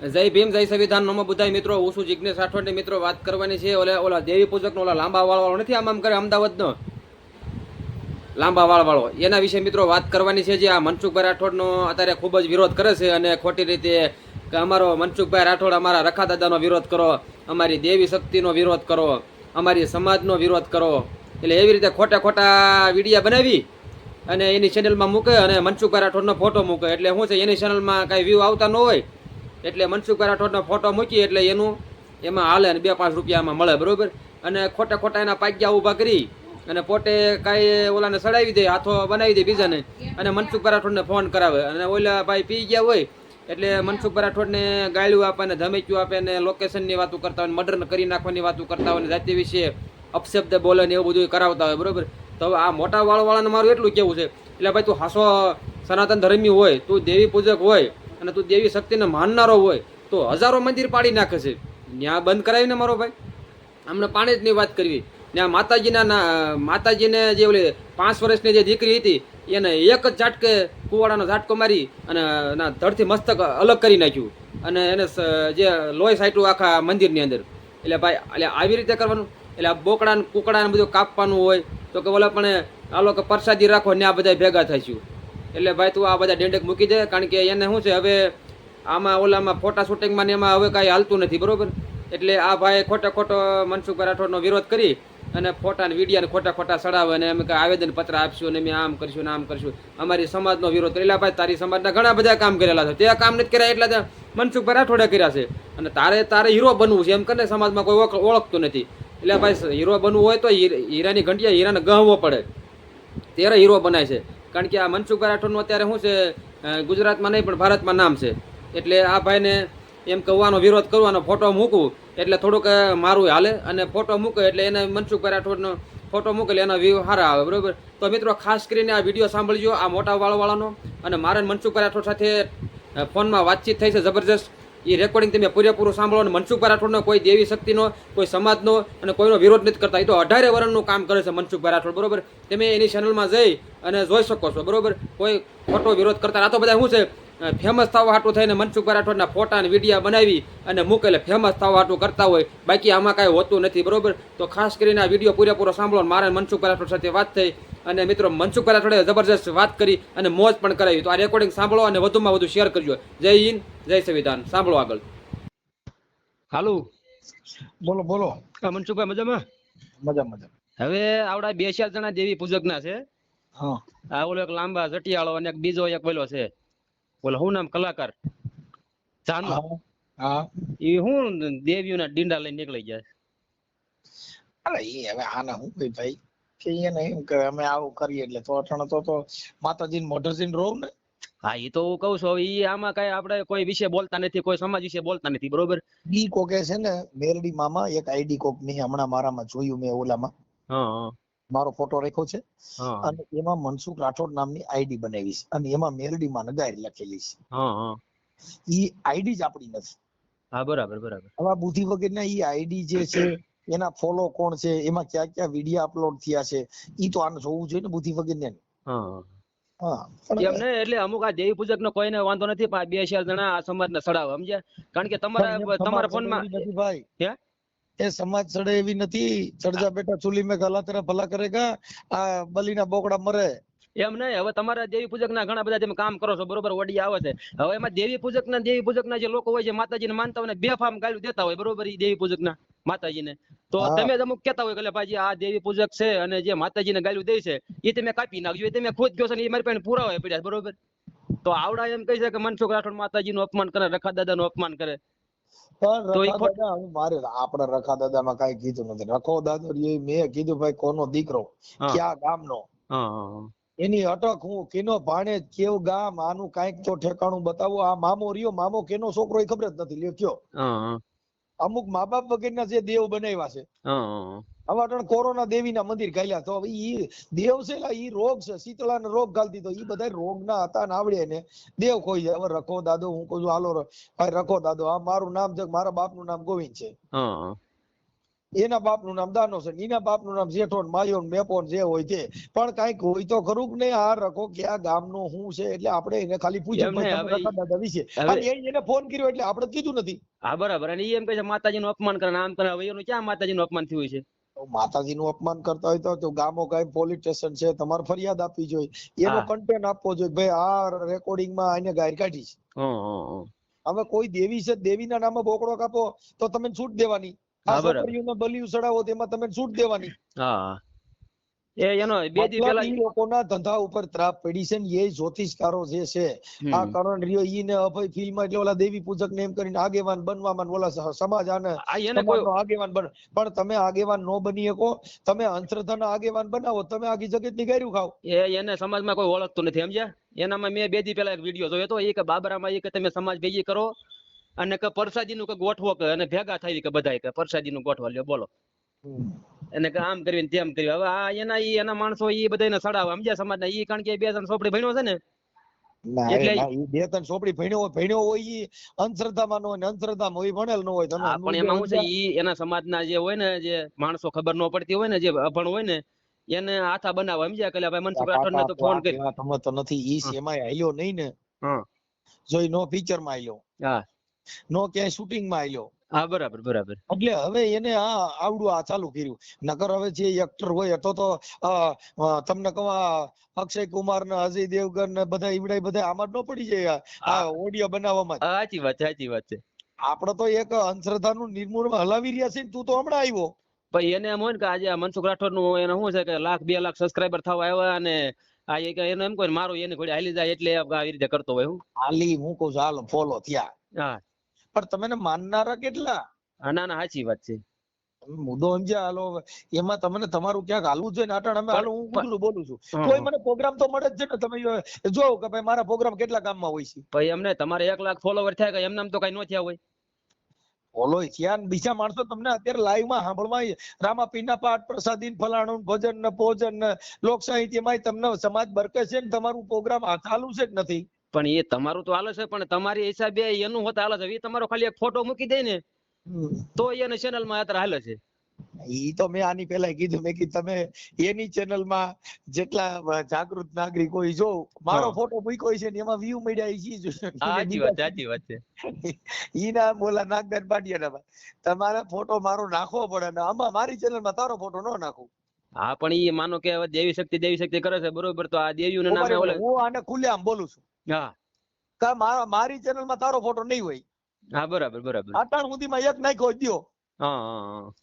જય ભીમ, જય સંવિધાન. નમો બુધાય મિત્રો, હું છું જિજ્ઞેશ રાઠોડની મિત્રો વાત કરવાની છે. ઓલા ઓલા દેવી પૂજક ઓલા લાંબા વાળવાળો નથી આમ આમ કરે, અમદાવાદનો? લાંબા વાળ વાળો એના વિશે મિત્રો વાત કરવાની છે જે આ મનસુખભાઈ રાઠોડનો અત્યારે ખૂબ જ વિરોધ કરે છે અને ખોટી રીતે કે અમારો મનસુખભાઈ રાઠોડ અમારા રખાદાદાનો વિરોધ કરો, અમારી દેવી શક્તિનો વિરોધ કરો, અમારી સમાજનો વિરોધ કરો. એટલે એવી રીતે ખોટા ખોટા વિડીયા બનાવી અને એની ચેનલમાં મૂકે અને મનસુખભાઈ રાઠોડનો ફોટો મૂકે. એટલે શું છે, એની ચેનલમાં કાંઈ વ્યૂ આવતા ન હોય એટલે મનસુખ રાઠોડનો ફોટો મૂકી એટલે એનું, એમાં હાલે અને બે પાંચ રૂપિયામાં મળે, બરોબર? અને ખોટા ખોટા એના પાગ્યા ઊભા કરી અને પોતે કાંઈ ઓલાને સડાવી દે, હાથો બનાવી દે બીજાને. અને મનસુખ રાઠોડને ફોન કરાવે. અને ઓલા ભાઈ પી ગયા હોય, એટલે મનસુખ રાઠોડને ગાળ્યું આપે ને ધમેક્યું આપે ને લોકેશનની વાતો કરતા હોય મર્ડર કરી નાખવાની વાતો કરતા હોય ને જાતિ વિશે અપશબ્દ બોલે ને એવું બધું કરાવતા હોય, બરોબર? તો આ મોટા વાળવાળાને મારું એટલું કેવું છે. એટલે ભાઈ તું હાસો સનાતન ધર્મી હોય, તું દેવી પૂજક હોય અને તું દેવી શક્તિને માનનારો હોય તો હજારો મંદિર પાડી નાખે છે. ત્યાં બંધ કરાવીને મારો ભાઈ? અમને પાણી જ ની વાત કરવી. ત્યાં માતાજીના માતાજીને જે ઓલી પાંચ વર્ષની જે દીકરી હતી, એને એક જ ઝાટકે કુવાડાનો ઝાટકો મારી અને ના ધડથી મસ્તક અલગ કરી નાખ્યું. અને એને જે લોહી સાઈટું આખા મંદિરની અંદર. એટલે ભાઈ, એટલે આવી રીતે કરવાનું? એટલે આ બોકડા ને કુકડા ને બધું કાપવાનું હોય, તો કે ઓલા પણ આ લોકો પ્રસાદી રાખો ને આ બધા ભેગા થઈશું એટલે ભાઈ તું આ બધા ડેન્ડક મૂકી દે, કારણ કે એને શું છે, હવે આમાં ઓલામાં ફોટા શૂટિંગમાં ને એમાં હવે કાંઈ હાલતું નથી, બરોબર? એટલે આ ભાઈ ખોટો ખોટો મનસુખ રાઠોડનો વિરોધ કરી અને ફોટા ને વિડીયા ખોટા ખોટા સડાવે અને અમે આવેદન પત્ર આપશું અને અમે આમ કરશું ને આમ કરશું. અમારી સમાજનો વિરોધ કરેલા ભાઈ, તારી સમાજના ઘણા બધા કામ કરેલા છે. તે કામ નથી કર્યા એટલા તો મનસુખ રાઠોડે કર્યા છે. અને તારે તારે હીરો બનવું છે એમ કરીને સમાજમાં કોઈ ઓળખ- ઓળખતું નથી. એટલે ભાઈ હીરો બનવું હોય તો હીર- હીરાની ઘંટિયા હીરાને ગહવો પડે. ત્યારે હીરો બનાય છે. કારણ કે આ મનસુખભાઈ રાઠોડનું અત્યારે શું છે ગુજરાતમાં નહીં, પણ ભારતમાં નામ છે. એટલે આ ભાઈને એમ કહેવાનો વિરોધ કરવાનો ફોટો મૂકવું એટલે થોડુંક મારું હાલે અને ફોટો મૂકે, એટલે એને મનસુખભાઈ રાઠોડનો ફોટો મૂકે, એટલે એના વ્યૂ સારા આવે, બરોબર? તો મિત્રો, ખાસ કરીને આ વીડિયો સાંભળજો, આ મોટા વાળવાળાનો. અને મારે મનસુખભાઈ રાઠોડ સાથે ફોનમાં વાતચીત થઈ છે, જબરજસ્ત. એ રેકોર્ડિંગ તમે પૂરેપૂરું સાંભળો અને મનસુખભાઈ રાઠોડનો કોઈ દેવી શક્તિનો, કોઈ સમાજનો અને કોઈનો વિરોધ નથી કરતા. એ તો અઢારે વર્ષનું કામ કરે છે મનસુખભાઈ રાઠોડ બરોબર? તમે એની ચેનલમાં જઈ અને જોઈ શકો છો, બરોબર? કોઈ ખોટો વિરોધ કરતા. આ તો બધા શું છે? ફેમસ થવા હાટું થઈને મનસુખ રાઠોડના ફોટા અને વિડીયા બનાવી અને મૂકે એટલે ફેમસ થવા હાટું કરતા હોય. બાકી આમાં કાંઈ હોતું નથી બરોબર? તો ખાસ કરીને આ વીડિયો પૂરેપૂરો સાંભળો મારે મનસુખ રાઠોડ સાથે વાત થઈ. અને મિત્રો મનસુખ રાઠોડે જબરજસ્ત વાત કરી અને મોજ પણ કરાવી. તો આ રેકોર્ડિંગ સાંભળો અને વધુમાં વધુ શેર કરજો. જય હિન્દ જય સંવિધાન. સાંભળો આગળ. હાલો. બોલો બોલો. મનસુખભાઈ મજામાં? મજા મજા. હવે આવડા બે ચાર જણા દેવી પૂજકના છે. હા. આ ઓલો એક લાંબા જટિયાળો અને એક બીજો એક પેલો છે. બોલો શું નામ કલાકાર? જાનો હા હા. એ હું દેવીઓના ડીંડા લઈને નીકળી જાય અરે એ હવે આને હું કઈ ભાઈ? કે એને એમ કે અમે આવું કરીએ એટલે તો અઠાણે તો તો માતાજી મોઢરજીને રોવ ને. હા એ તો હું કહું છું ઈ આમાં કઈ આપણે કોઈ વિશે બોલતા નથી કોઈ સમાજ વિશે બોલતા નથી બરોબર? ઈ કોકે છે ને મેરડી મામા એક આઈડી કોકની હમણાં મારામાં જોયું મેં ઓલામાં. હા હા. મારો ફોટો રાખ્યો છે. અને એમાં મનસુખ રાઠોડ નામની આઈડી બનાવી છે. અને એમાં મેરડી માં નગારી લખેલી છે. ઈ આઈડી જ આપણી નથી. હા બરાબર બરાબર. હવે બુદ્ધિ વગરના ઈ આઈડી જે છે એના ફોલો કોણ છે એમાં ક્યાં ક્યાં વીડિયો અપલોડ થયા છે ઈ તો આને જોવું જોઈએ ને બુદ્ધિ વગરને ને હા. હા એમ પણ ને એટલે અમુક આ દેવી પૂજક નો કોઈને વાંધો નથી પણ બે ચાર જણા આ સમાજ ને સડાવે સમજ્યા? કારણ કે તમારા તમારા ફોન નથી ભાઈ? એ સમાજ સડે એવી નથી. ચડજા બેટા ચૂલી મેં ગલા તેરા ભલા કરેગા. આ બલીના બોકડા મરે. એમ નહીં. હવે તમારા દેવી પૂજક ના ઘણા બધા તમે કામ કરો છો. બરોબર વડી આવે છે. હવે એમાં દેવી પૂજક ના દેવી પૂજક ના જે લોકો હોય છે માતાજીને માનતા હોય ને ફામ ગાળું દેતા હોય. બરોબર ઈ દેવી પૂજક ના માતાજીને. તો તમે જ અમુક કેતા હોય કે ભાઈ આ દેવી પૂજક છે અને જે માતાજીને ગાળું દે છે એ તમે કાપી નાખજો. એ તમે ખુદ કહો છો ને એ મારી પાસે પુરાવા પડ્યા છે, બરોબર? તો આવડા એમ કહી છે કે મનસુખ રાઠોડ માતાજીનું અપમાન કરે રખા દાદાનું અપમાન કરે. ઈ રખા દાદા માં કાંઈ કીધું નથી. રખો દાદો મેં કીધું ભાઈ કોનો દીકરો? ક્યાં ગામનો? હા હા એની અટક હું કેનો ભાણે કેવું ગામ આનું કંઈક તો ઠેકાણું બતાવો. આ મામો રહ્યો મામો કેનો છોકરો એ ખબર જ નથી. લ્યો કયો? અમુક મા બાપ વગરના જે દેવ બનાવ્યા છે. હવે અટણ કોરોના દેવીના મંદિર ગાયલા. તો હવે ઈ દેવ છે ઈ રોગ છે શીતળાને રોગ ગાલ દીધો. ઈ બધા રોગના હતા ને આવડે ને. દેવ કોઈ હવે રખો દાદો હું કહું છું હાલો ર- ભાઈ રખો દાદો. આ મારું નામ છે મારા બાપનું નામ ગોવિંદ છે. એના એના બાપનું નામ દાનો છે એના એના બાપનું નામ જેઠો ને માયો ને મેપો જે હોય તે. પણ કંઈક હોય તો ખરું ને આ રખો ક્યાં ગામ ગામનો હું છે એટલે આપણે એને ખાલી પૂછ્યું. દાદા વિશે. અને એને ફોન કર્યો એટલે આપણે કીધું નથી. હા બરાબર. અને એમ કહે છે માતાજીનું અપમાન કરે ને આમ કરે હવે એનું ક્યાં માતાજીનું અપમાન થયું છે માતાજીનું અપમાન કરતા હોય તો ગામો ગામ પોલીસ સ્ટેશન છે તમારે ફરિયાદ આપવી જોઈએ એનો. કન્ટેન્ટ આપવો જોઈએ ભાઈ આ રેકોર્ડિંગમાં આને ગાયર કાઢી છે. હવે કોઈ દેવી છે દેવીના નામે બોકડો કાપો તો તમે છૂટ દેવાની બલિયું ચડાવો તેમાં તમે છૂટ દેવાની હા. એ એનો બે દી મતલબ પહેલા ઈ લોકોના ધંધા ઉપર ત્રાપ પડી છે ને એ જ્યોતિષકારો જે છે આ કરણ રિયો ઈ ને અભય ફિલ્મ એટલે ઓલા દેવી પૂજક ને એમ કરીને આગેવાન બનવામાં ને ઓલા સમાજ આને આગેવાન બન પણ તમે આગેવાન નો બની શકો તમે અંધશ્રદ્ધાના આગેવાન બનાવો તમે આખી જગતની ગાયરું ખાવ એ એને સમાજમાં કોઈ ઓળખતું નથી સમજ્યા? એનામાં મેં બે દી પહેલા એક વીડિયો જોયો હતો એ કે બાબરામાં એ કે તમે સમાજ ભેગી કરો અને કે પરસાદીનું કે ગોઠવો કે અને ભેગા થાય કે બધાય કે પરસાદીનું ગોઠવા લ્યો બોલો. એને આમ કરવી ને તેમ કરવી. હવે આ એના ઈ એના માણસો ઈ બધાને સડાવે. સમજ્યા સમાજના? ઈ કારણ કે બે ત્રણ સોપડી ભણ્યો છે ને. ના એટલે- બે ત્રણ ચોપડી ભણ્યો હોય ભણ્યો હોય ઈ અંધશ્રદ્ધામાં નો હોય ને અંધશ્રદ્ધામાં હોય ભણેલ નો હોય તમે પણ એમાં શું છે ઈ એના સમાજના જે હોય ને જે માણસો ખબર ન પડતી હોય ને જે અભણ હોય ને એને આથા બનાવે. સમજ્યા કે ભાઈ મનસુખ રાઠોડને તો ફોન કરી. તમે તો નથી. ઈ હા. એમાંય નહીં ને. જો ઈ નો પિક્ચરમાં આવ્યો હા. નો ક્યાંય શૂટિંગમાં હાલ્યો હા બરાબર બરાબર. એટલે હવે એને આ આવડું આ ચાલુ કર્યું. નકર હવે જે એક્ટર હોય તો તો તમને કહું અક્ષય કુમાર ને અજય દેવગન ને બધા ઈવડાય બધા આમાં જ ન પડી જાય આ- ઓડિયો બનાવવામાં સાચી વાત સાચી વાત છે. આપણે તો એક અંધશ્રદ્ધાનું નિર્મૂળ હલાવી રહ્યા છે ને તું તો હમણાં આવ્યો. ભાઈ એને એમ હોય ને કે આજે મનસુખ રાઠોડનું એને શું છે કે લાખ બે લાખ સબસ્ક્રાઇબર થવા આવ્યા અને આ એક એને એમ કોઈ મારું એને ઘોડી હાલી જાય એટલે આવી રીતે કરતો હોય હું. હાલી હું કહું છું હાલો ફોલો થયા. હા. પણ તમે માનનારા કેટલા? ના ના સાચી વાત છે. મુદ્દો સમજ્યા હાલો એમાં તમને તમારું ક્યાંક હાલવું જોઈએ ને અમે હાલો હું પણ- બોલું છું. કોઈ મને પ્રોગ્રામ તો મળે જ છે ને તમે જો કે ભાઈ મારા પ્રોગ્રામ કેટલા ગામમાં હોય છે? ભાઈ એમને તમારે એક લાખ ફોલોવર થયા કે એમને એમ તો કઈ ન થયા હોય. બોલો થયા બીજા માણસો તમને અત્યારે લાઈવમાં સાંભળવા રામાપીરના પાઠ પ્રસાદી ને ફલાણું ભોજન ને ભોજન ને સાહિત્ય સાહિત્યમાં તમને સમાજ બરકે છે ને તમારું પ્રોગ્રામ ચાલુ છે કે નથી. પણ એ તમારું તો હાલે છે પણ તમારી હિસાબે એનું હોતા હાલે છે એ તમારો ખાલી એક ફોટો મૂકી દે ને તો એને ચેનલમાં અત્યારે હાલે છે. ઈ તો મેં આની પહેલા કીધું મેં કીધું તમે એની ચેનલમાં જેટલા જાગૃત નાગરિક હોય જો મારો ફોટો મૂક્યો છે ને એમાં વ્યૂ મળ્યા ઈ ચીજ. સાચી વાત છે, સાચી વાત છે. ઈ ના બોલા નાગદાન પાટિયાના તમારે ફોટો મારો નાખવો પડે ને આમાં મારી ચેનલમાં તારો ફોટો નો નાખું. હા પણ એ માનો કે દેવી શક્તિ દેવી શક્તિ કરે છે બરોબર તો આ દેવીઓના નામે હું આને ખુલ્લેઆમ બોલું છું. હા. મારા મારી ચેનલમાં તારો ફોટો નહીં હોય. હા બરાબર બરાબર. અટાણ સુધીમાં એક નાખ્યો દ્યો.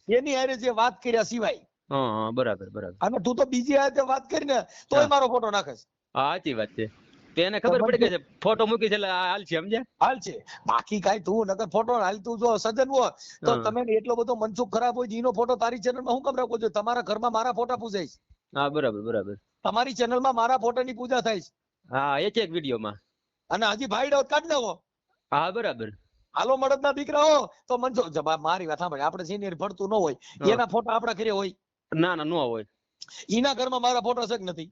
એની હારે જે વાત કર્યા સિવાય. હા બરાબર બરાબર. અને તું તો બીજી હારે વાત કરીને તોય મારો ફોટો નાખે હા સાચી વાત છે. એને ખબર પડી ગઈ છે ફોટો મૂકી છે હાલ છે સમજે હાલ છે. બાકી કઈ તું નકર ફોટો હાલ તું જો સજન હો. તો તમે એટલો બધો મનસુખ ખરાબ હોય એનો ફોટો તારી ચેનલમાં હું કેમ રાખો છો? તમારા ઘરમાં મારા ફોટા પૂજાય હા બરાબર બરાબર. તમારી ચેનલમાં મારા ફોટાની પૂજા થાય છે. હા એક એક વિડીયોમાં. અને હજી ભાઈ ડોટ કાઢ નાખો. હા બરાબર. હાલો મળદના દીકરા હો તો મનસુખ જબા મારી વાત સાંભળે. આપણે સિનિયર ભણતું ન હોય. એના ફોટા આપણા ઘરે હોય. ના ના ન હોય. એના ઘરમાં મારા ફોટા છે કે નથી.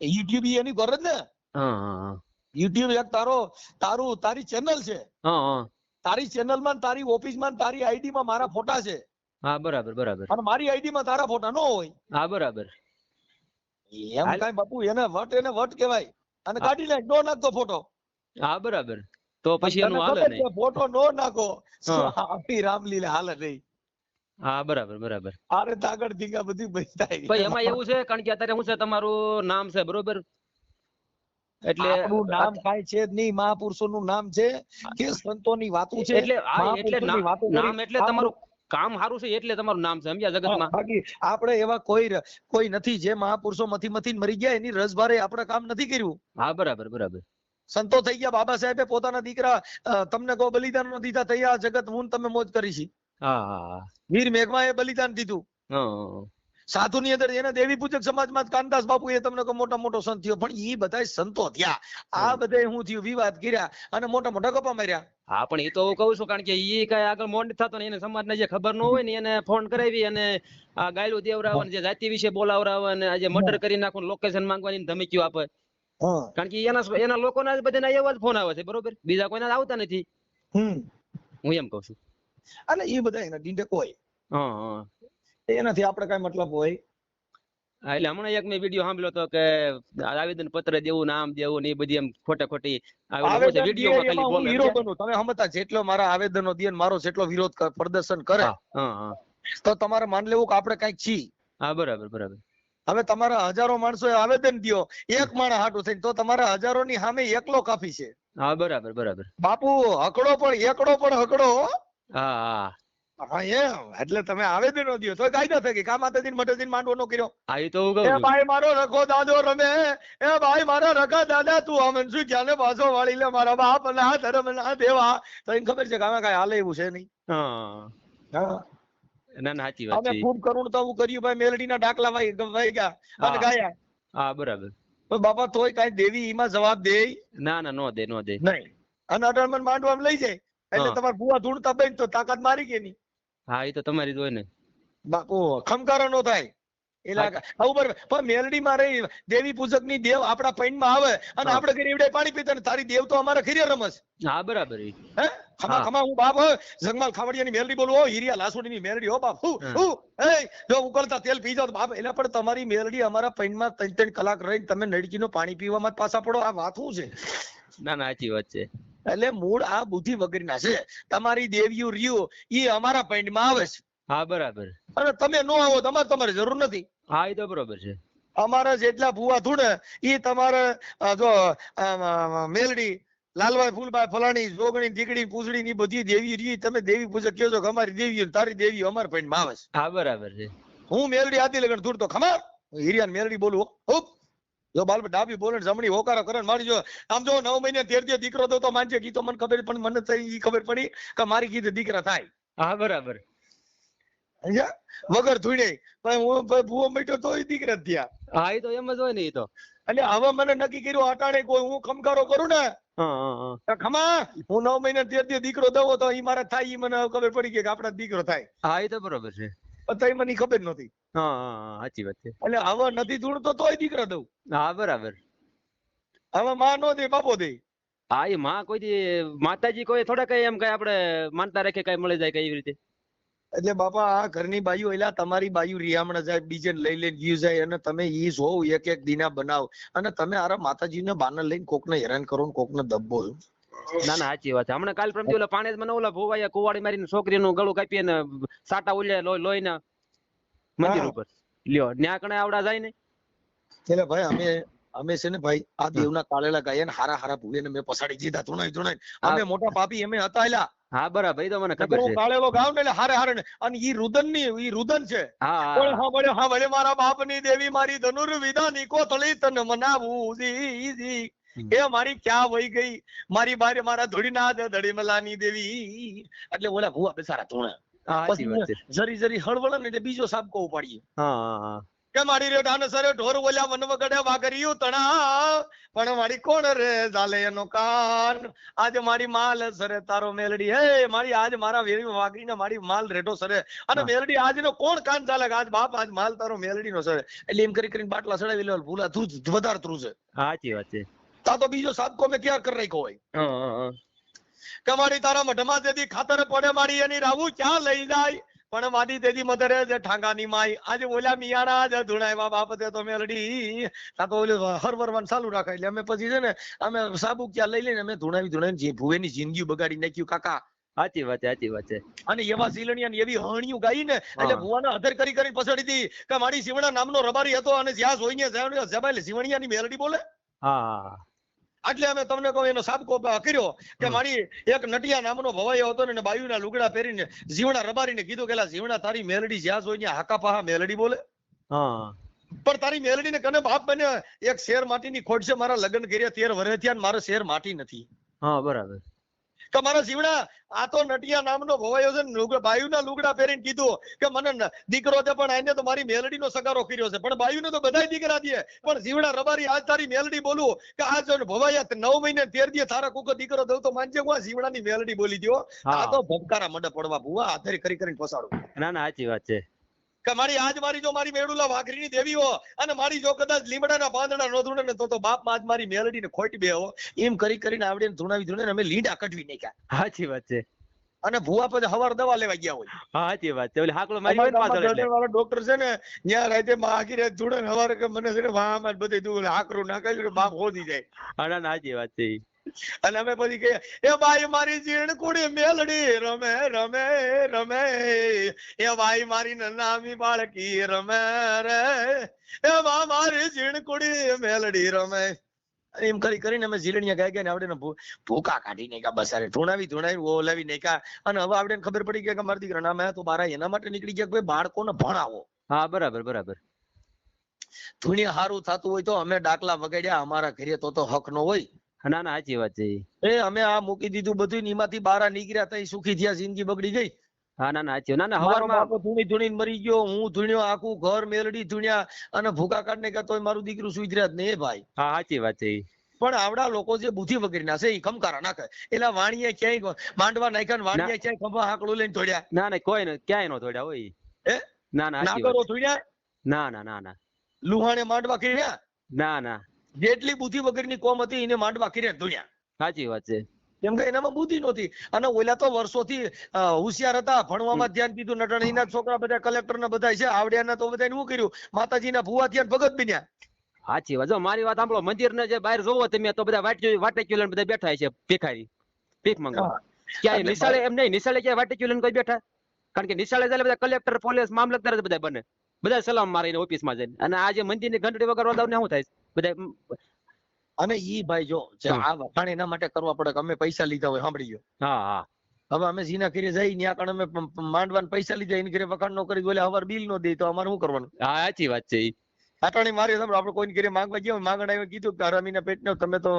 યુટ્યુબ એની ઘર જ ને? યુટ્યુબ એક તારો તારું તારી ચેનલ છે. હા હા. તારી ચેનલમાં તારી ઓફિસમાં તારી આઈડી માં મારા ફોટા છે. હા બરાબર બરાબર. અને મારી આઈડી માં તારા ફોટા ન હોય. હા બરાબર. એમ હાલ. બાપુ એને વટ એને વટ કહેવાય. અને કાઢી નાખ નો નાખતો ફોટો. હા બરાબર. તો પછી એનું હાલે નહીં. ફોટો નો નાખો. હા. આપણી રામલીલા હાલે નહીં. હા બરાબર બરાબર. અરે તાગડ ધીંગા બધી ભાઈ બચતા એમાં એવું છે કારણ કે અત્યારે શું છે તમારું નામ છે બરોબર? એટલે આપણું નામ કાઈ છે જ નહીં મહાપુરુષોનું નામ છે કે સંતોની વાતો છે. એટલે હા એટલે. નામ એટલે તમારું કામ સારું છે એટલે તમારું નામ છે સમજ્યા જગતમાં? બાકી આપણે એવા કોઈ કોઈ નથી જે મહાપુરુષો મથી મથી મરી ગયા એની રસભારે આપણે કામ નથી કર્યું. હા બરાબર બરાબર. સંતો થઈ ગયા બાબા સાહેબે પોતાના દીકરા તમને કહો બલિદાન નો દીધા થયા જગત હું તમે મોજ કરી છે. હા હા વીર મેઘમાં એ બલિદાન દીધું. હા, હા સાધુ ની અંદર એને દેવી પૂજક સમાજમાં કાનદાસ બાપુ એ તમને મોટા મોટો સંત થયો. પણ એ બધા સંતો થયા. આ બધા હું થયું વિવાદ કર્યા અને મોટા મોટા ગપા માર્યા. હા પણ એ તો હું કહું છું કારણ કે એ કઈ આગળ મોડ થતો ને એને સમાજને જે ખબર ન હોય ને એને ફોન કરાવી અને આ ગાયલું દેવરાવે જે જાતિ વિશે બોલાવરાવે અને આજે મર્ડર કરી નાખો લોકેશન માંગવાની ધમકીઓ આપે. કારણ કે એના એના લોકોના બધાના એવા જ ફોન આવે છે બરોબર? બીજા કોઈના આવતા નથી. હું એમ કહું છું. અને એ બધા એના ડીંડક હોય. હા હા. એનાથી આપણે કઈ મતલબ હોય. હા, એટલે હમણાં એક મેં વીડિયો સાંભળ્યો હતો કે આવેદન પત્ર દેવું નામ દેવું ને એ બધી એમ ખોટે ખોટી છે, દે હીરો બનું? તમે સમજતા જેટલો મારા આવેદનો દે મારો જેટલો વિરોધ પ્રદર્શન કરે તો તમારે માન લેવું કે આપણે કંઈક છીએ હા બરાબર બરાબર. હવે તમારા હજારો માણસો આવેદન દ્યો એક માણસ હાટું થઈને તો તમારા હજારો ની સામે એકલો કાફી છે. હા બરાબર બરાબર. બાપુ હકડો પણ એકડો પણ હકડો હા હા. હા હા એમ. એટલે તમે આવેદન દો તો કાયદો થઈ ગઈ કા માતાજી માતાજી માંડવો નો કર્યો? હા એ તો હું કહું ભાઈ મારો રખો દાદો રમે. એ ભાઈ મારા રખા દાદા તું આમ શું ક્યાં પાછો વાળી લે મારા બાપ ના ધર્મ ના દેવા. તો એને ખબર છે કે આમાં કાંઈ હાલે એવું છે નહીં. હા. ના ના સાચી વાત અમે ખૂબ કરુણ તો કર્યું ભાઈ મેલડીના ડાકલા ભાઈ ભાઈ ગયા. અને હા. ગાયા. હા બરાબર. પણ બાપા તોય કાઈ દેવી એમાં જવાબ દે? ના ના નો દે નો દે. નહીં. અને મન માંડવા લઈ જાય. એટલે. તમારે ભૂવા ધૂળતા બેન તો તાકાત મારી કે નહીં? હા એ તો તમારી જ હોય ને. બાપુ ખમકારો નો થાય. એટલે આ- પણ મેલડી માં રહી દેવી પૂજકની દેવ આપણા પૈણમાં આવે અને હા. આપણે પાણી પીતા ને તારી દેવ તો અમારા ખીરે રમસ હા બરાબર હે? ખમા ખમા હું બાપ હો, જગમાલ ખાવડિયાની મેલડી બોલું હો હિરિયા લાસોડી ની મેલડી હો બાપ હું હા. હું એ જો ઉકળતા તેલ પી જાઓ બાપ એટલે પણ તમારી મેલડી અમારા પૈનમાં ત્રણ ત્રણ કલાક રહીને તમે નળકીનું પાણી પીવામાં પાછા પડો. આ વાત શું છે? ના ના સાચી વાત છે. એટલે મૂળ આ બુદ્ધિ વગરના છે. તમારી દેવીઓ રહ્યું ઈ અમારા પોઈન્ટમાં આવે છે. હા બરાબર. અને તમે નો આવો તમારે તમારે જરૂર નથી. હા એ તો બરોબર છે. અમારા જેટલા ભૂવા ધૂણે ઈ તમારે જો મેલડી લાલભાઈ ફૂલભાઈ ફલાણી જોગણી દીકડી પૂછડી ની બધી દેવી રહી તમે દેવી પૂજક કહો છો કે અમારી દેવી તારી દેવી અમારા પોઈન્ટમાં આવે છે. હા બરાબર છે. હું મેલડી આદિ લગન ધૂળતો ખમાર હિરિયાન મેલડી બોલું હો. જો બાલ ડાબી બોલે જમણી હોકારો કરે મારી જો. આમ જો નવ મહિને તેર તેર દીકરો તો તો માનજે ગીતો મને ખબર પણ મને થઈ ઈ ખબર પડી કે મારી કીધે દીકરા થાય. હા બરાબર? વગર ધૂણે. પણ હું ભૂવો બેઠો તોય દીકરા થયા. હા એ તો એમ જ હોય ને એ તો. એટલે હવે મને નક્કી કર્યું અટાણે કોઈ હું ખમકારો કરું ને? તો ખમા હું નવ મહિને તેર દીકરો દઉં તો ઈ મારા થાય ઈ મને ખબર પડી ગઈ કે આપડા દીકરો થાય. હા એ તો બરોબર છે. પણ મને ખબર નહોતી. હા સાચી વાત છે. એટલે હવે નથી ધૂણતો તોય દીકરા દઉં. હા બરાબર. હવે માં નો દે બાપો દે. હા એ માં કોઈ દી માતાજી કોઈ થોડા કઈ એમ કઈ આપણે માનતા રાખે કઈ મળી જાય કઈ રીતે? એટલે બાપા આ ઘરની બાયુ એલા તમારી બાયુ રિયામણા જાય બીજે લઈ લઈને ગયું જાય અને તમે ઈ જોવ એક એક દિના બનાવ. અને તમે આરા માતાજીને બાના લઈને કોકને હેરાન કરો ને કોકને દબ્બો ના ના સાચી વાત હમણાં કાલ પરમ ઓલા પાણી મને ઓલા ભોવાયા કુવાડી મારીને છોકરીનું ગળું કાપી ને સાટા ઉલ્યા લોહી લોહીના મંદિર ઉપર. લ્યો ન્યા કણે આવડા જાય ને? એટલે ભાઈ અમે અમે છે ને ભાઈ આ. દેવના કાળેલા ગાયા ને હારા હારા ભૂલે મેં પસાડી દીધા ધૂણાઈ ધૂણાઈ અમે મોટા પાપી અમે હતા એલા. હા બરાબર એ તો મને ખબર છે. કાળેલો ગાવ ને એટલે હારે હારે ને અને ઈ રુદનની ઈ રુદન છે. હા હા. હા મારા બાપની દેવી મારી ધનુર્વિધાની કોથળી તને મનાવું હમ. એ મારી ક્યાં વહી ગઈ? મારી બારે મારા ધોળીના ધડીમલાની દેવી. એટલે ઓલા ભુવા બેસારા ધૂણા. જરી જરી હળવળ ને એટલે બીજો સાબકો ઉપાડીએ. કે મારી રે ઢાન સરે ઢોર બોલ્યા વન વગડે વાગરિયું તણા પણ મારી કોણ રે ઝાલે એનો કાન? આજે મારી માલ સરે તારો મેલડી. હે મારી આજ મારા વેરી વાગરીને મારી માલ રેટો સરે. અને. મેલડી આજનો કોણ કાન ચાલે આજ બાપ આજ માલ તારો મેલડી નો સરે? એટલે એમ કરી કરીને બાટલા સડાવી લેવા ભૂલા તું જ વધારે તું છે હા સાચી વાત છે. તા તો બીજો સાબકો મેં ક્યાં કરી રાખ્યો હોય? હા હા હા. કે મારી તારા મઢમાં તેથી ખાતર પડે મારી એની રાવું ક્યાં લઈ જાય? પણ મારી તેથી મધરે જે ઠાંગાની માઈ. આજે ઓલા મિયાણા જ ધૂણાય બાપ તે તો મેલડી. તા તો ઓલું હરવરવાનું ચાલુ રાખે. એટલે અમે પછી છે ને અમે સાબુ ક્યાં લઈ લઈને અમે ધુણાવી ધુણાવી ભુવેની જિંદગી બગાડી નાખ્યું કાકા. સાચી વાત સાચી વાત છે. અને એવા સીલણિયા ને એવી હણિયું ગાઈ ને એટલે. ભુવાને અધર કરી કરી પછડી હતી કે મારી શિવણા નામનો રબારી હતો અને જ્યાં જોઈને જબાઈ શિવણિયાની મેલડી બોલે. હા. એટલે અમે તમને કહું એનો સાબકો કર્યો કે મારી એક નટિયા નામનો ભવાઈ હતો ને બાયુના લુગડા પહેરીને જીવણા રબારીને કીધું કે "એલા જીવણા તારી મેલડી જ્યાં જોઈને હાકા પાહા મેલડી બોલે. હા. પણ તારી મેલડીને કને બાપ બને? એક શેર માટીની ખોટ છે મારા લગ્ન કર્યા તેર વર્ષ થયા મારે શેર માટી નથી. હા બરાબર. કે મારા જીવડા આ તો નટિયા નામનો ભવાયો છે બાયુના લુગડા પહેરીને કીધું કે મને દીકરો છે પણ આને તો મારી મેલડીનો સગારો કર્યો છે. પણ બાયુને તો બધાય દીકરા દે. પણ જીવડા રબારી આજ તારી મેલડી બોલું કે આ જો ભવાયા નવ મહિને તેર દે તારા કુકો દીકરો દઉં તો માનજે હું આ જીવડાની મેલડી બોલી દો આ તો ભબકારા મંડપ પડવા ભુવા હાથેરી કરી કરીને પોસાડું ના ના સાચી વાત છે. કે મારી આજ મારી જો મારી મેળુલા વાઘરીની દેવી હો અને મારી જો કદાચ લીમડાના પાંદડા નો ધૂણે તો તો બાપ આજ મારી મેલડીને ખોટી બે હો એમ કરી કરીને આવડે ધૂણાવી ધૂણે અમે લીંડા કઢવી નાખ્યા. સાચી વાત છે. અને ભૂવા પછી હવાર દવા લેવા ગયા હોય. હા વાત છે. ઓલી હાકલો મારી હોય ને પાછળ એટલે. દર્દીવાળા ડોક્ટર છે ને ત્યાં રાતે માગી રાત જોડે હવારે કે મને છે ને વાહમાં બધે તું હાકરું નાખે છે બાપ હોદી જાય. હા ના ના સાચી વાત છે. અને અમે પછી કહીએ એ ભાઈ મારી જીણ કુડી મેલડી રમે રમે રમે. એ ભાઈ મારી નનામી બાળકી રમે રે. એ બા મારી જીણ કુડી મેલડી રમે. એમ કરી કરીને અમે ઝીલણીયા ગાય ગયા ને આવડે ભૂકા કાઢી નાખ્યા બસારે. ધૂણાવી ધૂણાવી ઓલાવી નાખ્યા. અને હવે આવડે ખબર પડી ગયા કે મારા દીકરા ના મેં તો બારા એના માટે નીકળી ગયા કે ભાઈ બાળકોને ભણાવો. હા બરાબર બરાબર. ધૂણી હારું થતું હોય તો અમે ડાકલા વગાડ્યા અમારા ઘરે તો તો હક નો હોય. ના ના સાચી વાત છે એ અમે આ મૂકી દીધું બધું એમાંથી બારા નીકળ્યા તઈ સુખી થયા જિંદગી બગડી ગઈ. હા ના ના ના ના હવારમાં ધૂણી ધૂણી મરી ગયો હું ધૂણ્યો આખું ઘર મેલડી ધૂણ્યા અને ભૂકા કાઢ ને તોય મારું દીકરું સુધર્યા જ નહીં ભાઈ. હા સાચી વાત છે પણ આવડા લોકો જે બુદ્ધિ વગેરેના છે એ ખમકારા નાખે. એટલે વાણીએ ક્યાંય માંડવા નાખ્યા વાણીએ ક્યાંય ખભા હાકડું લઈને ધોડ્યા. ના ના કોઈ ક્યાંય નો થોડ્યા હોય એ? ના ના સાચી ધોડ્યા? ના ના ના ના. લુહાણે માંડવા કર્યા? ના ના. જેટલી બુદ્ધિ વગરની કોમ હતી એને માંડવા કર્યા ધોડ્યા સાચી વાત છે. કેમ કે એનામાં બુદ્ધિ નહોતી. અને ઓલા તો વર્ષોથી હોશિયાર હતા ભણવામાં ધ્યાન દીધું નટણીના છોકરા બધા કલેક્ટર ના બધા છે આવડ્યાના તો બધા શું કર્યું? માતાજીના ભુવા થયા ભગત બન્યા. સાચી વાત. જો મારી વાત સાંભળો મંદિર ને જે બહાર જોવો તમે તો બધા વાટ વાટે લઈને બધા બેઠા છે ભેખારી. ભીખ માંગવા. ક્યાંય નિશાળે એમ નહીં નિશાળે ક્યાંય વાટે લઈને કોઈ બેઠા? કારણ કે નિશાળે જાય બધા કલેક્ટર પોલીસ મામલતદાર બધા બને. બધા સલામ મારીને ઓફિસમાં જઈને. અને આજે મંદિર મંદિરની ઘંટડી વગર વાદાવને શું થાય? બધા અને ઈ ભાઈ જો આ વખાણ એના માટે કરવા પડે કે અમે પૈસા લીધા હોય સાંભળી ગયો હા હા. હવે અમે જીના કરી જઈ ત્યાં કણ અમે માંડવાના પૈસા લીધા એની ઘરે વખાણ નો કરી બોલે હવાર બિલ નો દે તો અમારે શું કરવાનું? હા સાચી વાત છે. આટાણી મારી સાંભળો આપણે કોઈને ઘરે માંગવા ગયા માંગણ આવ્યો કીધું કે હરામીના પેટનો તમે તો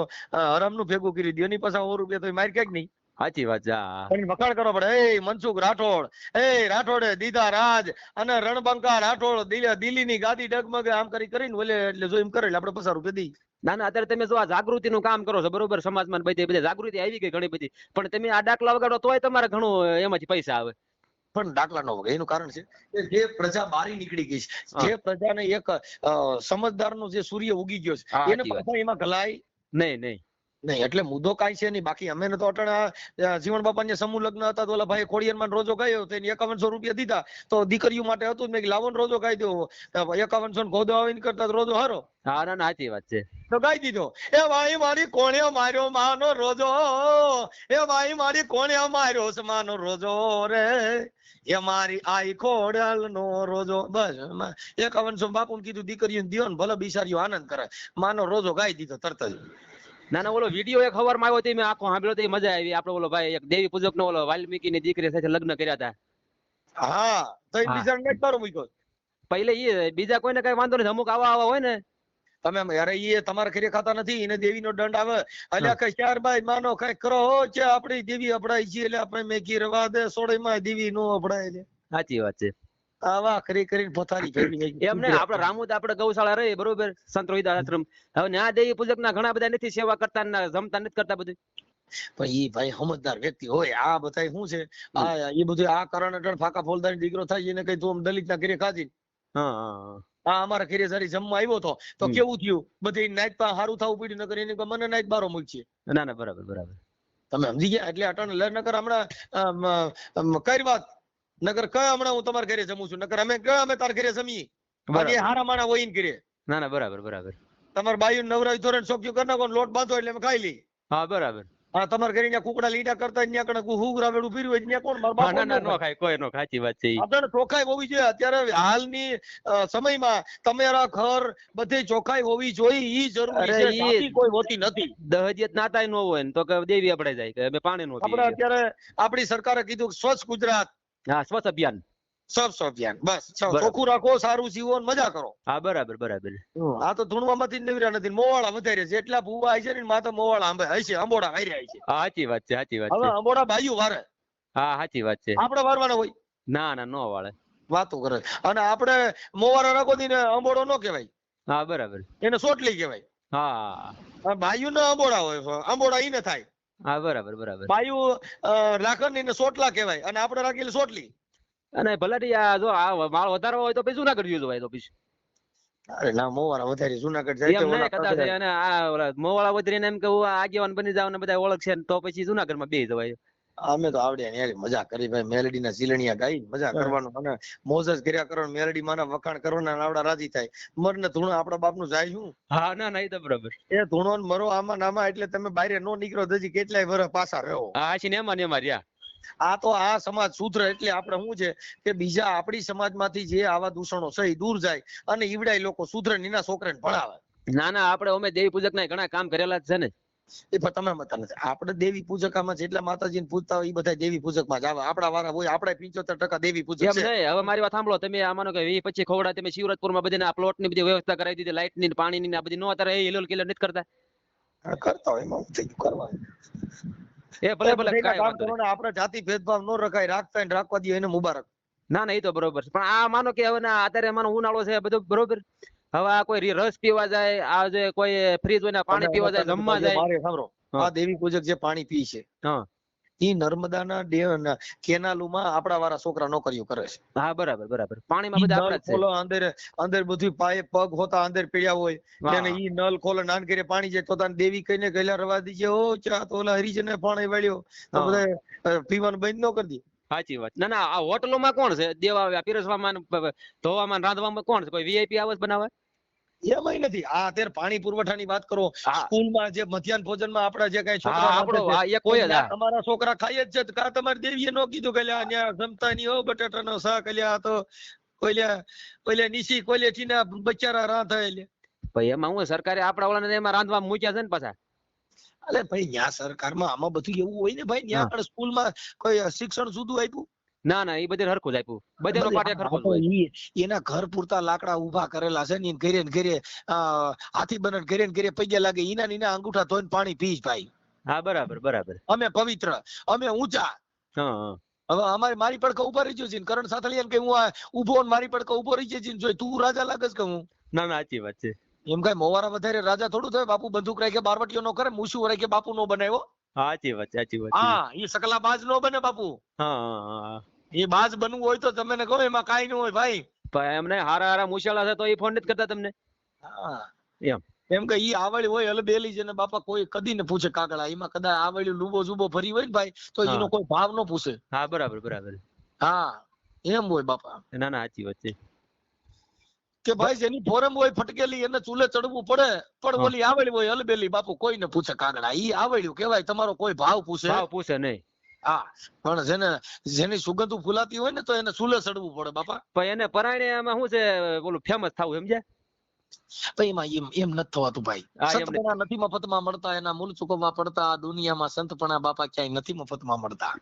હરામનું ભેગું કરી દો એની પાસે સો રૂપિયા તો મારી ક્યાંક નહીં. સાચી વાત છે વખાણ કરવો પડે. એ મનસુખ રાઠોડ. એ રાઠોડે દીધા રાજ અને રણબંકા રાઠોડ દિલ્હી દિલ્હીની ગાદી ડગમગે આમ કરી કરીને બોલે એટલે જો એમ કરે એટલે આપણે પસાર રૂપિયા દઈ ના ના અત્યારે તમે જો આ જાગૃતિ નું કામ કરો છો બરોબર? સમાજમાં બધી બધી જાગૃતિ આવી ગઈ ઘણી બધી. પણ તમે આ દાખલા વગાડો તોય તમારે ઘણું એમાંથી પૈસા આવે. પણ દાખલા ન વગર એનું કારણ છે કે જે પ્રજા બારી નીકળી ગઈ છે જે પ્રજાને એક સમજદાર સમજદારનો જે સૂર્ય ઉગી ગયો છે એને પાછા એમાં ગલાય નહીં નહીં. નહીં એટલે મુદ્દો કાંઈ છે નહીં. બાકી અમે તો અટણ જીવન બાપાને સમૂહ લગ્ન હતા તો ઓલા ભાઈ ખોડિયારમાં રોજો ગાયો તો એને એકાવનસો રૂપિયા દીધા. તો દીકરીઓ માટે હતું મેં લાવો રોજો ગાઈ દો. એકાવનસો ને ગોદો આવીને કરતા રોજો હારો. હા ના સાચી વાત છે. તો ગાઈ દીધો. એ ભાઈ મારી કોણે માર્યો માનો રોજો? એ ભાઈ મારી કોણે માર્યો છે માનો રોજો રે? એ મારી આઈ ખોડલ નો રોજો. બસ એકાવનસો બાપુ કીધું દીકરીઓ દિયો ને ભલે બિસારીઓ આનંદ કરે. માનો રોજો ગાઈ દીધો તરત જ. ના ના ઓલો વીડિયો એક ખબરમાં આવ્યો તો મેં આખો સાંભળ્યો તો મજા આવી. આપણો ઓલો ભાઈ એક દેવી પૂજક નો ઓલો વાલ્મીકી ની દીકરી સાથે લગ્ન કર્યા હતા. હા તો બીજા ને જ મૂક્યો. પહેલે ઈ બીજા કોઈને કઈ વાંધો નથી. અમુક આવા આવા હોય ને. તમે અરે ઈ તમારે ઘરે ખાતા નથી એને દેવી નો દંડ આવે. એટલે કઈ ચાર બાઈ માનો કઈ કરો હો, છે આપડી દેવી અપડાય છે એટલે આપણે મેં કી રવા દે સોળે માં દેવી નો અપડાય છે. સાચી વાત છે. આવા કરી કરીને પોતાની ફેરવી એમને આપણે રામુદ આપણે ગૌશાળા રહી બરોબર? સંત રોહિદાસ આશ્રમ હવે ન્યા દેવી પૂજક ના ઘણા બધા નથી સેવા કરતા ને જમતા નથી કરતા બધું. પણ ઈ ભાઈ સમજદાર વ્યક્તિ હોય આ બધા શું છે? આ એ બધું આ કારણ અટણ ફાકા ફોલદાર દીકરો થાય એને કઈ તું દલિત ના ઘરે ખાધી? હા. આ અમારા ઘરે જરી જમવા આવ્યો તો તો કેવું થયું? બધી નાઈટ પા હારું થવું પડ્યું નકર એને મને નાઈટ બારો મૂકશે ના ના બરાબર બરાબર. તમે સમજી ગયા? એટલે અટણ લે નકર હમણાં કઈ વાત નકર કયા હમણાં હું તમારા ઘરે જમું છું? નગર અમે કયા અમે તાર ઘરે જમીએ? બાકી હારા માણા હોય ને ઘરે. ના ના બરાબર બરાબર. તમાર બાયુ નવરાવી ધોરણ ચોખ્યું કરી નાખો લોટ બાંધો એટલે અમે ખાઈ લઈ હા બરાબર. હા તમારા ઘરે ત્યાં કુકડા લીડા કરતા ત્યાં કણ હું રાવેડ ઊભી રહ્યું ત્યાં કોણ? મારા હા ના ના ખાય કોઈ નો ખાય. વાત છે આપણે ચોખાઈ હોવી જોઈએ. અત્યારે હાલની સમયમાં તમારા ઘર બધે ચોખાઈ હોવી જોઈએ ઈ જરૂરી છે. કોઈ હોતી નથી. દહજિયત નાતાય નો હોય ને તો કે દેવી આપણે જાય કે અમે પાણી નો આપણે અત્યારે આપણી સરકારે કીધું સ્વચ્છ ગુજરાત. હા સ્વચ્છ અભિયાન. સ્વચ્છ અભિયાન. બસ ચોખ્ખું રાખો સારું જીવો મજા કરો. હા બરાબર બરાબર. આ તો ધૂણવામાંથી જ નવર્યા નથી મોવાળા વધારે છે. એટલા ભૂવા આવી છે ને માતા મોવાળા આંબે હશે અંબોડા વાર્યા છે. હા સાચી વાત છે સાચી વાત હવે છે અંબોડા બાયું વારે. હા સાચી વાત છે. આપણે વારવાના હોય. ના ના નો વાળે. વાતો કરે. અને આપણે મોવાળા રાખો ને અંબોડો નો કહેવાય. હા બરાબર. એને સોટલી કહેવાય. હા. બાયુ ના અંબોડા હોય અંબોડા ઈને થાય. હા બરાબર બરાબર. ને સોટલા કહેવાય અને આપણે રાખેલી સોટલી. અને ભલાટી આ જો આ માળ હોય તો પછી કરજો તો પછી. અરે ના મોવાળા વધારે જુનાગઢ જાય એમ નહીં કદાચ પકડે. આ મોવાળા વધરીને એમ કે હું આ આગેવાન બની જાવ ને બધા ઓળખશે તો પછી જુનાગઢમાં બે જવાય. અમે તો આવડે એની મજા કરી ભાઈ મેલડી ના ઝીલણિયા ગાઈ મજા કરવાનું. અને મોજ જ કર્યા કરો મેલડી માના વખાણ કરવાના આવડા રાજી થાય. મર ને ધૂણો આપડા બાપનું જાય શું? હા ના ના એ તો બરાબર. એ ધૂણો ને મરો આમાં નામાં એટલે તમે બહાર નો નીકળો હજી કેટલાય વર્ષ પાછા રહો. હા છે ને એમાં ને એમાં રહ્યા. આ તો આ સમાજ સુધરે એટલે આપણે શું છે કે બીજા આપણી સમાજમાંથી જે આવા દૂષણો છે દૂર જાય અને ઈવડાય લોકો સુધરે એના છોકરાને ભણાવે. ના ના આપણે અમે દેવી પૂજક ના ઘણા કામ કરેલા જ છે ને. એ પણ તમે મતા નથી આપણે દેવી પૂજકામાં જેટલા માતાજી પૂજતા હોય એ બધા દેવી પૂજકમાં જ આવે. આપણા વાળા હોય આપણે પિંચોતેર ટકા દેવી પૂજક છે. હવે મારી વાત સાંભળો. તમે આ માનો કે વી પછી ખોવડા તમે શિવરાજપુરમાં બધી આ પ્લોટની બધી વ્યવસ્થા કરાવી દીધી. લાઇટની પાણી ની આ બધી. નો અત્યારે એ હિલોલ કિલોલ નથી કરતા. કરતા હોય એમાં થઈ ગયું. કરવાનું એ ભલે ભલે. આપણે જાતિ ભેદભાવ ન રખાય. રાખતા ને રાખવા દઈએ એને મુબારક. ના ના એ તો બરોબર છે. પણ આ માનો કે હવે અત્યારે માનો ઉનાળો છે બધું બરોબર. હવે આ કોઈ રસ પીવા જાય આ જે કોઈ ફ્રીજ હોય પાણી પીવા જાય જમવા જાય. મારે સાંભળો. આ દેવી પૂજક જે પાણી પી છે ઈ નર્મદાના કેનાલુમાં આપણા વાળા છોકરા નોકરીઓ કરે છે. હા બરાબર બરાબર. પાણીમાં બધા આપણા છે. ખોલો અંદર અંદર બધું પાયે પગ હોતા અંદર પીડ્યા હોય અને ઈ નલ ખોલે નાન કરે પાણી જાય તો તાન દેવી કહીને ગયેલા રવા દીજે ઓ ચા તો ઓલા હરીજને પાણી વાળ્યો. તો બધા પીવાનું બંધ ન કરી દે. સાચી વાત. ના ના આ હોટલોમાં કોણ છે? દેવા પીરસવામાં ને ધોવામાં રાંધવામાં કોણ છે? કોઈ વીઆઈપી આવે બનાવે? એમાંય નથી. આ અત્યારે પાણી પુરવઠાની વાત કરો. સ્કૂલમાં જે મધ્યાહન ભોજનમાં જે કઈ છોકરા. તમારા છોકરા ખાય જ છે કા તમારી દેવીએ નો કીધું કે લ્યા જમતા હો બટાટાનો શાક લ્યા તો ઓલ્યા ઓલ્યા નીસી કોલેઠીના બચારા રાંધાય લે. ભાઈ એમાં હું સરકારે આપડા વાળાને એમાં રાંધવા મૂક્યા છે ને પાછા. અલે ભાઈ ન્યા સરકારમાં આમાં બધું એવું હોય ને ભાઈ ન્યા પણ સ્કૂલમાં કોઈ શિક્ષણ સુધું આપ્યું? ના ના એ બધે હરખું જ આપ્યું. બધે એના ઘર પૂરતા લાકડા ઊભા કરેલા છે ને ઘરે ને ઘરે હાથી બને ઘરે ને ઘરે પૈયા લાગે ઈના નીના અંગૂઠા ધોઈને પાણી પીશ ભાઈ. હા બરાબર બરાબર. અમે પવિત્ર અમે ઊંચા. હા હવે અમારે મારી પડખે ઊભા રહી છે કરણ સાથે સાથળિયાને કે હું ઊભો મારી પડખે ઊભો રહી છે જોઈ તું રાજા લાગે કે હું? ના ના સાચી વાત છે. એમ કઈ મોવારા વધારે રાજા થોડું થાય? બાપુ બંદૂક રાખે બારવટીઓ નો કરે મૂછું રાખે બાપુ નો બનાવ્યો? સાચી વાત સાચી વાત. હા એ સકલા બાજ નો બને બાપુ. હા એ બાજ બનવું હોય તો તમે કહો એમાં કાઈ ન હોય ભાઈ. પણ એમને હારા હારા મુશાળા છે તો એ ફોન નથી કરતા તમને? હા. એમ. એમ કે ઈ આવડી હોય હલબેલી છે ને બાપા કોઈ કદી ને પૂછે કાગડા એમાં કદાચ આવળી લુબો જુબો ભરી હોય ને ભાઈ તો એનો કોઈ ભાવ ન પૂછે. હા બરાબર બરાબર. હા એમ હોય બાપા. ના ના સાચી વાત છે. કે ભાઈ જેની ફોરમ હોય ફટકેલી એને ચૂલે ચડવું પડે. પણ. ઓલી આવડી હોય અલબેલી બાપુ કોઈને પૂછે કાગડા. ઈ આવડ્યું કેવાય તમારો કોઈ ભાવ પૂછે. ભાવ પૂછે નહીં. હા પણ જેને જેની સુગંધ ફૂલાતી હોય ને તો એને ચૂલે ચડવું પડે બાપા. પણ એને પરાયણે એમાં શું છે ઓલું ફેમસ થવું સમજ્યા? એમાં એમ એમ નથી થવાતું ભાઈ. સંતપણા નથી. મફતમાં મળતા એના મૂળ ચૂકવવા પડતા આ દુનિયામાં સંતપણા બાપા ક્યાંય નથી મફતમાં મળતા.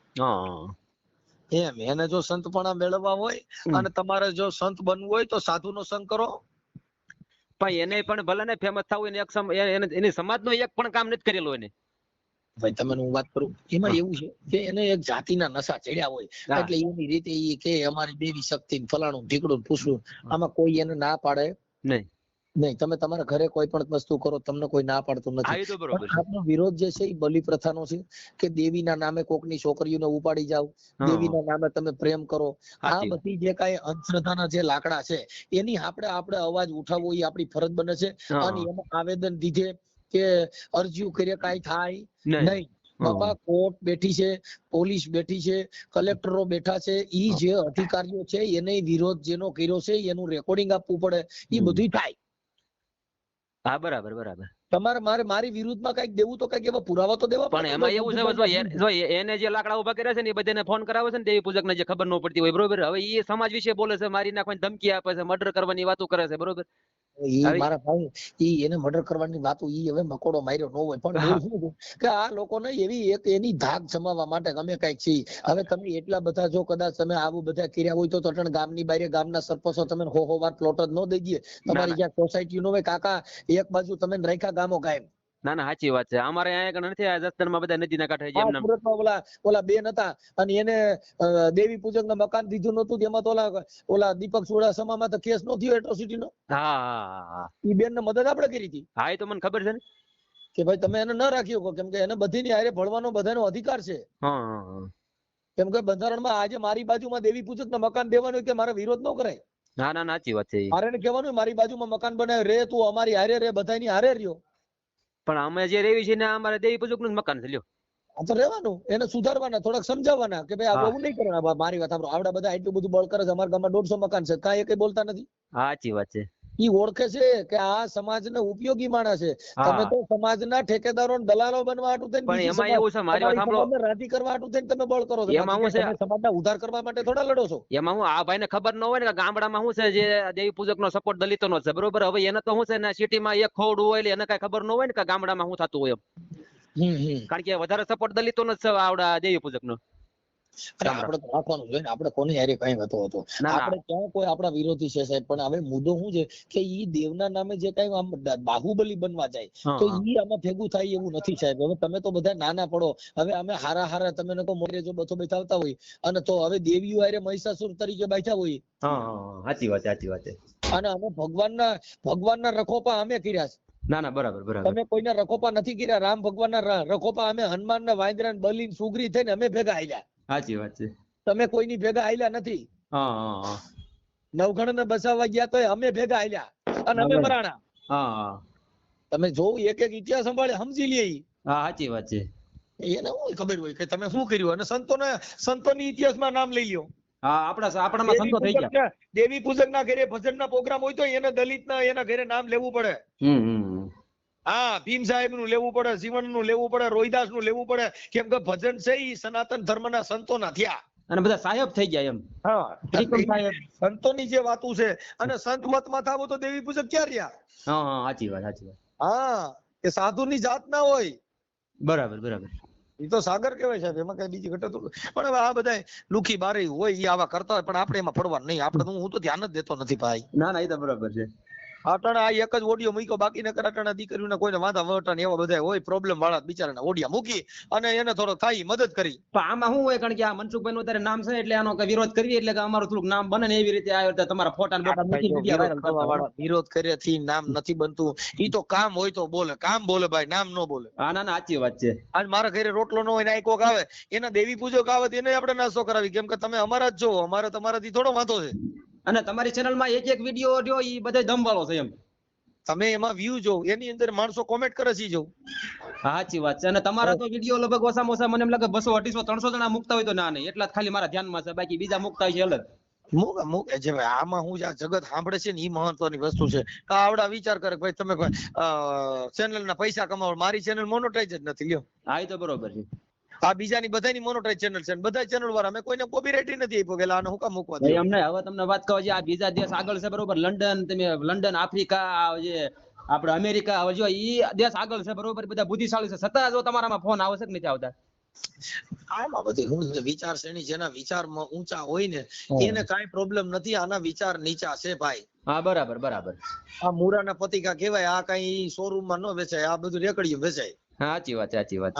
એમ એને જો સંતપણા મેળવવા હોય અને તમારે જો સંત બનવું હોય તો સાધુનો સંગ કરો. પણ એને પણ ભલે ને ફેમસ થવું એને એક એને- એની સમાજનો એક પણ કામ નથી કરેલું એને. ભાઈ તમે હું વાત કરું? એમાં એવું છે કે એને એક જાતિના નશા ચડ્યા હોય. એટલે એની રીતે એ કે અમારી દેવી શક્તિ ફલાણું ઢીકડું ને પૂછડું આમાં કોઈ એને ના પાડે. નહીં. નહીં તમે તમારા ઘરે કોઈ પણ વસ્તુ કરો તમને કોઈ ના પાડતું નથી. એ આપણો વિરોધ જે છે એ બલિ પ્રથાનો છે કે દેવીના નામે કોકની છોકરીઓને ઉપાડી જાવ દેવીના નામે તમે પ્રેમ કરો. આ બધી જે કાંઈ અંધશ્રદ્ધાના જે લાકડા છે એની આપણે આપણે અવાજ ઉઠાવવો એ આપણી ફરજ બને છે. અને એમાં આવેદન દીધે કે અરજીઓ કરીએ કાંઈ થાય નહીં. નહીં. બાપા કોર્ટ બેઠી છે પોલીસ બેઠી છે કલેક્ટરો બેઠા છે ઈ જે અધિકારીઓ છે એને વિરોધ જેનો કર્યો છે એનું રેકોર્ડિંગ આપવું પડે. ઈ બધું થાય. હા બરાબર બરાબર. તમારે મારે મારી વિરુદ્ધમાં કંઈક દેવું તો કંઈક એવા પુરાવા તો દેવા પણ એમાં એવું છે જો એને જે લાકડા ઊભા કર્યા છે ને એ બધાને ફોન કરાવે છે ને દેવી પૂજક જે ખબર ન પડતી હોય બરોબર? હવે એ સમાજ વિશે બોલે છે મારી નાખવાની ધમકી આપે છે મર્ડર કરવાની વાતો કરે છે બરોબર? ઈ મારા ભાઈ ઈ એને મર્ડર કરવાની વાતો ઈ હવે મકોડો માર્યો નો હોય પણ કે આ લોકોને એવી એક એની ધાક જમાવવા માટે અમે કંઈક છીએ. હવે તમે એટલા બધા જો કદાચ તમે આવું બધા કર્યા હોય તો તો અટણ ગામની બારે ગામના સરપંચો તમે હો હો વાર પ્લોટ જ ન દઈ દઈએ તમારી જ્યાં સોસાયટી નો હોય કાકા એક બાજુ તમે રાખ્યા ગામો કાયમ ના ના સાચી વાત છે. અમારે અહીંયા આગળ નથી રાજસ્થાનમાં બધા નદીના કાંઠે જેમ નામ સુરતમાં ઓલા ઓલા બેન હતા અને એને દેવી પૂજક મકાન દીધું નતું તેમાં તો ઓલા ઓલા દીપક ચુડાસમામાં તો કેસ નો થયો એટ્રોસિટી નો. હા હા હા, ઈ બેન ને મદદ આપણે કરી હતી. હા એ તો મને ખબર છે ને. કે ભાઈ તમે એને ન રાખ્યો કહો, કેમ કે એને બધીની હારે ભળવાનો બધાનો અધિકાર છે. હા કેમ કે બંધારણમાં આજે મારી બાજુમાં દેવી પૂજક મકાન દેવાનું કે મારે વિરોધ ન કરાય. ના ના સાચી વાત છે મારે એને કહેવાનું મારી બાજુમાં મકાન બનાવે રે તું અમારી હારે રે બધાની હારે રહ્યો. પણ અમે જે રેવી છે ને અમારે દેવી પૂજકનું મકાન છે લ્યો. તો રહેવાનું. એને સુધારવાના થોડાક સમજાવવાના કે ભાઈ. આવું નહીં કરવાના. મારી વાત સાંભળો. આવડા બધા એટલું બધું બળ કરે છે અમારા ગામમાં દોઢસો મકાન છે. કાંઈ કઈ બોલતા નથી. સાચી વાત છે. ઈ ઓળખે છે કે આ સમાજને ઉપયોગી માણસ છે. તમે તો સમાજના ઠેકેદારો ને દલાલો બનવા હાટુ થઈને પણ એમાં એવું છે મારી વાત સાંભળો. રાજી કરવા હાટુ થઈને તમે બળ કરો છો. એમાં હું છે? સમાજના ઉદ્ધાર કરવા માટે થોડા લડો છો. એમાં હું આ ભાઈને ખબર ન હોય ને ગામડા ગામડામાં શું છે જે દેવી પૂજક નો સપોર્ટ દલિતો નો છે. બરોબર? હવે એને તો શું છે ને સિટીમાં એક ખોડું હોય એટલે એને કઈ ખબર ન હોય ને કે ગામડામાં શું થતું હોય એમ. કારણ કે વધારે સપોર્ટ દલિતો નો જ છે આવડા દેવી પૂજક નો અરે આપણે તો રાખવાનું જોઈએ ને આપણે કોની હારે કઈ હતો? હતો આપણે ક્યાં કોઈ આપણા વિરોધી છે સાહેબ? પણ હવે મુદ્દો શું છે કે ઈ દેવના નામે જે કઈ આમ બાહુબલી બનવા જાય તો. ઈ આમાં ભેગું થાય એવું નથી સાહેબ. હવે તમે તો બધા નાના પડો. હવે અમે હારા હારા તમે લોકો મોરે જો બથો બેઠાવતા હોય અને તો હવે દેવીઓ હારે મહિષાસુર તરીકે બેઠા હોય. હા સાચી વાત સાચી વાત અને અમે ભગવાનના ભગવાનના રખોપા અમે કર્યા છે. ના ના બરાબર બરાબર. તમે કોઈના રખોપા નથી કર્યા. રામ ભગવાનના રખોપા અમે હનુમાન ના વાંદરા બલિન બલી સુગ્રી થઈને અમે ભેગા આયલા. સાચી વાત છે. તમે કોઈની ભેગા આયલા નથી. નવઘણ ને બસાવવા ગયા તો અમે ભેગા આયલા. અને અમે મરાણા. તમે જોવું એક એક ઇતિહાસ સંભાળે સમજી લે હા સાચી વાત છે. એને હું ખબર હોય કે તમે શું કર્યું? અને સંતોને સંતોની ઇતિહાસમાં નામ લઈ લ્યો. હા આપણા આપણામાં સંતો થઈ ગયા. દેવી પૂજક ના ઘરે ભજન ના પ્રોગ્રામ હોય તો એને દલિત ના એના ઘરે નામ લેવું પડે. હમ હમ. હા ભીમ સાહેબનું લેવું પડે જીવનનું લેવું પડે રોહિદાસનું લેવું પડે. કેમ કે ભજન છે એ સનાતન ધર્મ ના સંતો ના થયા. અને બધા સાહેબ થઈ ગયા એમ. હા સંતોની જે વાતું છે અને સંત મતમાં થાવો તો દેવી પૂજક ક્યાં રહ્યા? હા હા સાચી વાત સાચી વાત. હા એ સાધુ ની જાત ના હોય. બરાબર બરાબર. એ તો સાગર કહેવાય સાહેબ એમાં કઈ બીજી ઘટતું પણ હવે આ બધા લુખી બારી હોય એ આવા કરતા હોય પણ આપણે એમાં પડવાનું નહીં. આપણે હું તો ધ્યાન જ દેતો નથી ભાઈ. ના ના એ તો બરાબર છે. અટાણે આ એક જ ઓડિયો મૂક્યો બાકી નકર અટાણે દીકરીઓને કોઈને વાંધા વટાણ એવા બધા હોય પ્રોબ્લેમ વાળા બિચારાના ઓડિયા મૂકી અને એને થોડો થાય મદદ કરી. પણ આમાં શું હોય કારણ કે આ મનસુખભાઈ નું અત્યારે નામ છે એટલે આનો વિરોધ કરીએ એટલે કે અમારું થોડુંક નામ બને ને એવી રીતે આ રીતે તમારા ફોટા બોટા મૂકી દીધા વિરોધ કર્યાથી નામ નથી બનતું. ઈ તો કામ હોય તો બોલે કામ બોલે ભાઈ નામ ન બોલે. હા ના ના સાચી વાત છે. આજ મારા ઘરે રોટલો ન હોય ને કોક આવે એના દેવી પૂજક આવે એને આપણે નાસ્તો કરાવી. કેમ કે તમે અમારા જ છો અમારે તમારાથી થોડો વાંધો છે. અને તમારી ચેનલમાં એક એક વીડિયો રહ્યો એ બધે દમ વાળો છે એમ. તમે એમાં વ્યૂ જો એની અંદર માણસો કોમેન્ટ કરે છે જો. સાચી વાત છે. અને તમારા તો વીડિયો લગભગ ઓછામાં ઓછા મને એમ લાગે બસો અઢીસો ત્રણસો જણા મુકતા હોય તો ના નહીં એટલા જ ખાલી મારા ધ્યાનમાં છે. બાકી બીજા મુકતા હોય છે અલગ. મૂકે મૂકે જે ભાઈ આમાં હું આ જગત સાંભળે છે ને એ મહત્વની વસ્તુ છે. આવડા વિચાર કરે ભાઈ તમે ચેનલ ના પૈસા કમાવો મારી ચેનલ મોનોટાઈઝ જ નથી લ્યો. હા એ તો બરોબર છે. આ બીજાની બધાની મોનોટાઈઝ ચેનલ છે બધા ચેનલ વાળા અમે કોઈને કોપીરાઇટ નથી આપ્યો પેલા આને હું કામ મૂકવા દે અમને હવે તમને વાત કહો છે આ બીજા દેશ આગળ છે બરોબર? લંડન તમે લંડન આફ્રિકા આ જે આપણે અમેરિકા હવે જો ઈ દેશ આગળ છે બરોબર? બધા બુદ્ધિશાળી છે. છતાં જો તમારામાં ફોન આવે છે કે નથી આવતા? આમાં બધી હું વિચાર શ્રેણી જેના વિચારમાં ઊંચા હોય ને એને કાઈ પ્રોબ્લેમ નથી આના વિચાર નીચા છે ભાઈ. હા બરાબર બરાબર. આ મૂરાના પતિકા કહેવાય આ કઈ શોરૂમમાં ન વેચાય આ બધું રેકડીયું વેચાય. હા સાચી વાત સાચી વાત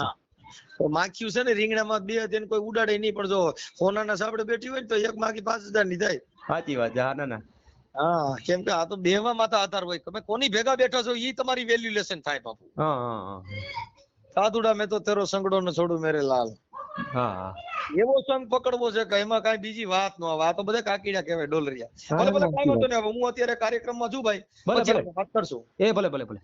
માખ્યું છે ને રીંગણામાં બે હતી કોઈ ઉડાડે નહીં પણ જો સોનાના સાપડે બેઠી હોય ને તો એક માખી પાંચ હજારની થાય. સાચી વાત છે હા ના ના. હા કેમ કે આ તો બેહવા માતા આધાર હોય. તમે કોની ભેગા બેઠા છો એ તમારી વેલ્યુલેશન થાય બાપુ. સાધુડા મેં તો તેરો સંગડો ને છોડું મેરે લાલ. હા હા. એવો સંગ પકડવો છે કે એમાં કઈ બીજી વાત નો આવે. આ તો બધા કાકીડા કહેવાય ડોલરિયા. ભલે ભલે કઈ વાંધો નહીં હું અત્યારે કાર્યક્રમમાં છું ભાઈ. પછી વાત કરશું. એ ભલે ભલે ભલે.